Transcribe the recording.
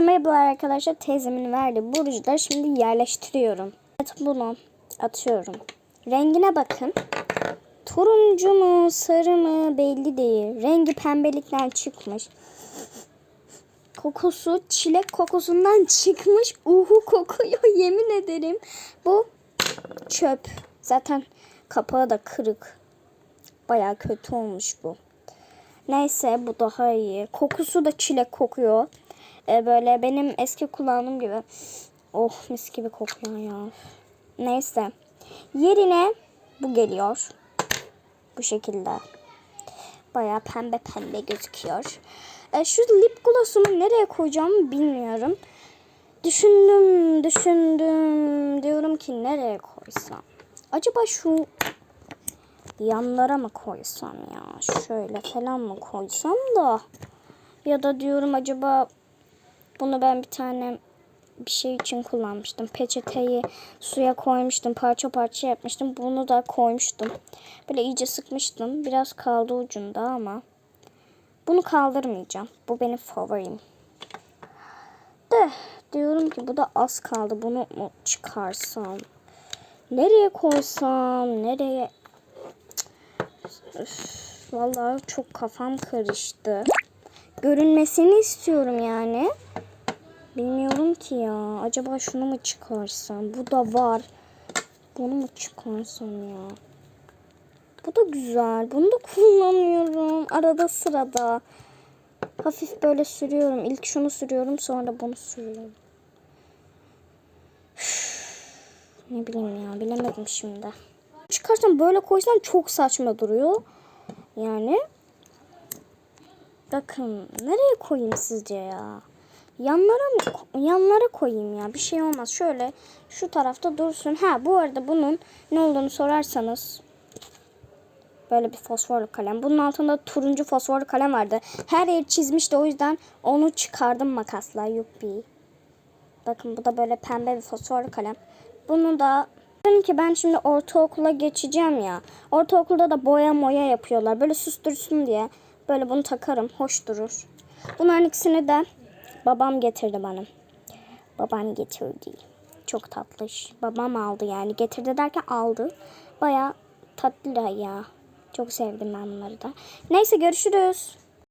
Merhabalar arkadaşlar. Teyzemin verdiği bu rujları şimdi yerleştiriyorum. Evet bunu atıyorum. Rengine bakın. Turuncu mu sarı mı belli değil. Rengi pembelikten çıkmış. Kokusu çilek kokusundan çıkmış. Uhu kokuyor yemin ederim. Bu çöp. Zaten kapağı da kırık. Baya kötü olmuş bu. Neyse bu daha iyi. Kokusu da çilek kokuyor. Ee, böyle benim eski kullandığım gibi. Oh mis gibi kokuyor ya. Neyse. Yerine bu geliyor. Bu şekilde. Baya pembe pembe gözüküyor. Ee, şu lip gloss'umu nereye koyacağımı bilmiyorum. Düşündüm, düşündüm. Diyorum ki nereye koysam? Acaba şu yanlara mı koysam ya? Şöyle falan mı koysam da? Ya da diyorum acaba bunu ben bir tane bir şey için kullanmıştım. Peçeteyi suya koymuştum. Parça parça yapmıştım. Bunu da koymuştum. Böyle iyice sıkmıştım. Biraz kaldı ucunda ama. Bunu kaldırmayacağım. Bu benim favorim. De diyorum ki bu da az kaldı. Bunu mu çıkarsam? Nereye koysam? Nereye? Üf, vallahi çok kafam karıştı. Görünmesini istiyorum yani. Bilmiyorum ki ya. Acaba şunu mu çıkarsam? Bu da var. Bunu mu çıkarsam ya? Bu da güzel. Bunu da kullanıyorum. Arada sırada. Hafif böyle sürüyorum. İlk şunu sürüyorum. Sonra bunu sürüyorum. Ne bileyim ya. Bilemedim şimdi. Çıkarsam böyle koysam çok saçma duruyor. Yani. Bakın. Nereye koyayım sizce ya? Yanlara mı? Yanlara koyayım ya. Bir şey olmaz. Şöyle şu tarafta dursun. Ha bu arada bunun ne olduğunu sorarsanız böyle bir fosforlu kalem. Bunun altında turuncu fosforlu kalem vardı. Her yer çizmişti o yüzden onu çıkardım makasla. Yuppi. Bakın bu da böyle pembe bir fosforlu kalem. Bunu da Diyorum ki ben şimdi ortaokula geçeceğim ya. Ortaokulda da boya moya yapıyorlar. Böyle sustursun diye. Böyle bunu takarım. Hoş durur. Bunların ikisini de babam getirdi bana. Babam getirdi. Çok tatlış. Babam aldı yani. Getirdi derken aldı. Baya tatlı da ya. Çok sevdim ben bunları da. Neyse görüşürüz.